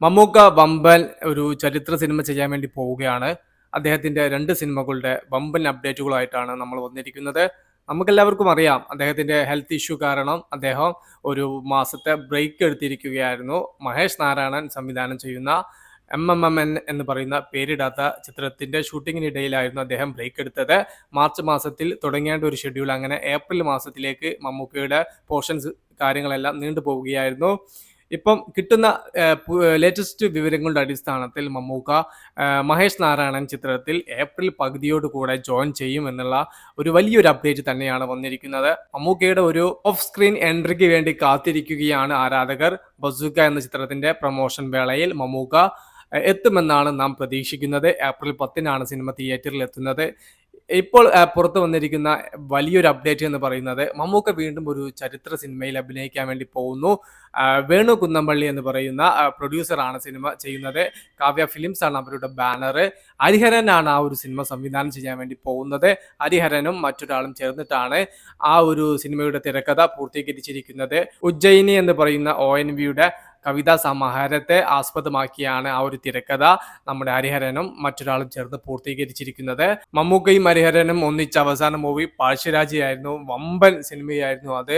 മമ്മൂക്ക വമ്പൻ ഒരു ചരിത്ര സിനിമ ചെയ്യാൻ വേണ്ടി പോവുകയാണ്. അദ്ദേഹത്തിന്റെ രണ്ട് സിനിമകളുടെ വമ്പൻ അപ്ഡേറ്റുകളായിട്ടാണ് നമ്മൾ വന്നിരിക്കുന്നത്. നമുക്കെല്ലാവർക്കും അറിയാം അദ്ദേഹത്തിന്റെ ഹെൽത്ത് ഇഷ്യൂ കാരണം അദ്ദേഹം ഒരു മാസത്തെ ബ്രേക്ക് എടുത്തിരിക്കുകയായിരുന്നു. മഹേഷ് നാരായണൻ സംവിധാനം ചെയ്യുന്ന എം എം എം എൻ എന്ന് പറയുന്ന പേരിടാത്ത ചിത്രത്തിന്റെ ഷൂട്ടിങ്ങിനിടയിലായിരുന്നു അദ്ദേഹം ബ്രേക്ക് എടുത്തത്. മാർച്ച് മാസത്തിൽ തുടങ്ങേണ്ട ഒരു ഷെഡ്യൂൾ അങ്ങനെ ഏപ്രിൽ മാസത്തിലേക്ക് മമ്മൂക്കയുടെ പോർഷൻസ് കാര്യങ്ങളെല്ലാം നീണ്ടു പോവുകയായിരുന്നു ഇപ്പം കിട്ടുന്ന ലേറ്റസ്റ്റ് വിവരങ്ങളുടെ അടിസ്ഥാനത്തിൽ മമ്മൂക്ക മഹേഷ് നാരായണൻ ചിത്രത്തിൽ ഏപ്രിൽ പകുതിയോട് കൂടെ ജോയിൻ ചെയ്യും എന്നുള്ള ഒരു വലിയൊരു അപ്ഡേറ്റ് തന്നെയാണ് വന്നിരിക്കുന്നത്. മമ്മൂക്കയുടെ ഒരു ഓഫ് സ്ക്രീൻ എൻട്രിക്ക് വേണ്ടി കാത്തിരിക്കുകയാണ് ആരാധകർ. ബസുക്ക എന്ന ചിത്രത്തിന്റെ പ്രൊമോഷൻ വേളയിൽ മമ്മൂക്ക എത്തുമെന്നാണ് നാം പ്രതീക്ഷിക്കുന്നത്. ഏപ്രിൽ പത്തിനാണ് സിനിമ തിയേറ്ററിൽ എത്തുന്നത്. ഇപ്പോൾ പുറത്തു വന്നിരിക്കുന്ന വലിയൊരു അപ്ഡേറ്റ് എന്ന് പറയുന്നത് മമ്മൂക്ക വീണ്ടും ഒരു ചരിത്ര സിനിമയിൽ അഭിനയിക്കാൻ വേണ്ടി പോകുന്നു. വേണു കുന്നമ്പള്ളി എന്ന് പറയുന്ന പ്രൊഡ്യൂസറാണ് സിനിമ ചെയ്യുന്നത്. കാവ്യ ഫിലിംസ് ആണ് അവരുടെ ബാനർ ഹരിഹരനാണ് ആ ഒരു സിനിമ സംവിധാനം ചെയ്യാൻ വേണ്ടി പോകുന്നത്. ഹരിഹരനും മറ്റൊരാളും ചേർന്നിട്ടാണ് ആ ഒരു സിനിമയുടെ തിരക്കഥ പൂർത്തീകരിച്ചിരിക്കുന്നത്. ഉജ്ജയിനി എന്ന് പറയുന്ന ഒ എൻ വിയുടെ കവിതാ സമാഹാരത്തെ ആസ്പദമാക്കിയാണ് ആ ഒരു തിരക്കഥ നമ്മുടെ ഹരിഹരനും മറ്റൊരാളും ചേർന്ന് പൂർത്തീകരിച്ചിരിക്കുന്നത്. മമ്മൂക്കയും ഹരിഹരനും ഒന്നിച്ച അവസാന മൂവി പാഴ്ശ്വരാജയായിരുന്നു. വമ്പൻ സിനിമയായിരുന്നു അത്.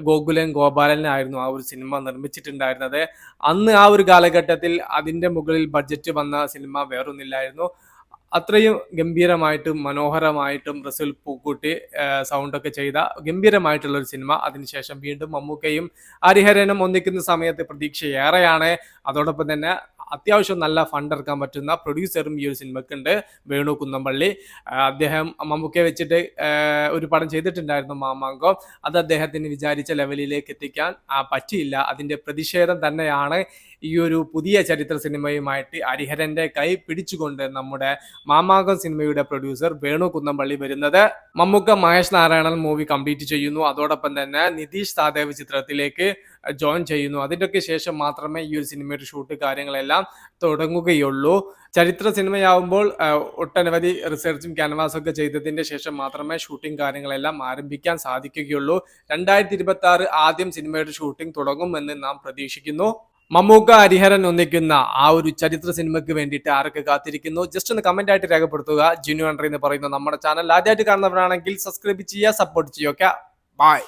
ഗോകുലൻ ഗോപാലനായിരുന്നു ആ ഒരു സിനിമ നിർമ്മിച്ചിട്ടുണ്ടായിരുന്നത്. അന്ന് ആ ഒരു കാലഘട്ടത്തിൽ അതിന്റെ മുകളിൽ ബഡ്ജറ്റ് വന്ന സിനിമ വേറൊന്നില്ലായിരുന്നു. അത്രയും ഗംഭീരമായിട്ടും മനോഹരമായിട്ടും റസുൽ പൂക്കുട്ടി സൗണ്ടൊക്കെ ചെയ്ത ഗംഭീരമായിട്ടുള്ള ഒരു സിനിമ. അതിനുശേഷം വീണ്ടും മമ്മൂക്കയും ഹരിഹരനും ഒന്നിക്കുന്ന സമയത്ത് പ്രതീക്ഷ ഏറെയാണ്. അതോടൊപ്പം തന്നെ അത്യാവശ്യം നല്ല ഫണ്ട് ഇറക്കാൻ പറ്റുന്ന പ്രൊഡ്യൂസറും ഈ ഒരു സിനിമക്കുണ്ട് വേണു കുന്നമ്പള്ളി. ആ, അദ്ദേഹം മമ്മൂക്കയെ വെച്ചിട്ട് ഒരു പടം ചെയ്തിട്ടുണ്ടായിരുന്നു മാമാങ്കം. അത് അദ്ദേഹത്തിന് വിചാരിച്ച ലെവലിലേക്ക് എത്തിക്കാൻ പറ്റിയില്ല. അതിന്റെ പ്രതിഷേധം തന്നെയാണ് ഈ ഒരു പുതിയ ചരിത്ര സിനിമയുമായിട്ട് ഹരിഹരന്റെ കൈ പിടിച്ചുകൊണ്ട് നമ്മുടെ മാമാകം സിനിമയുടെ പ്രൊഡ്യൂസർ വേണു കുന്നംപള്ളി വരുന്നത്. മമ്മൂക്ക മഹേഷ് നാരായണൻ മൂവി കംപ്ലീറ്റ് ചെയ്യുന്നു. അതോടൊപ്പം തന്നെ നിതീഷ് താദേവ് ചിത്രത്തിലേക്ക് ജോയിൻ ചെയ്യുന്നു. അതിന്റെയൊക്കെ ശേഷം മാത്രമേ ഈ ഒരു സിനിമയുടെ ഷൂട്ട് കാര്യങ്ങളെല്ലാം തുടങ്ങുകയുള്ളൂ. ചരിത്ര സിനിമയാവുമ്പോൾ ഒട്ടനവധി റിസർച്ചും ക്യാൻവാസും ഒക്കെ ചെയ്തതിന്റെ ശേഷം മാത്രമേ ഷൂട്ടിംഗ് കാര്യങ്ങളെല്ലാം ആരംഭിക്കാൻ സാധിക്കുകയുള്ളൂ. രണ്ടായിരത്തി ഇരുപത്തി ആദ്യം സിനിമയുടെ ഷൂട്ടിംഗ് തുടങ്ങുമെന്ന് നാം പ്രതീക്ഷിക്കുന്നു. മമ്മൂക്ക ഹരിഹരൻ ഒന്നിക്കുന്ന ആ ഒരു ചരിത്ര സിനിമയ്ക്ക് വേണ്ടിയിട്ട് ആരൊക്കെ കാത്തിരിക്കുന്നു? ജസ്റ്റ് ഒന്ന് കമന്റ് ആയിട്ട് രേഖപ്പെടുത്തുക. ജിനു എൻട്രി എന്ന് പറയുന്ന നമ്മുടെ ചാനൽ ആദ്യമായിട്ട് കാണുന്നവരാണെങ്കിൽ സബ്സ്ക്രൈബ് ചെയ്യുക സപ്പോർട്ട് ചെയ്യുക ബൈ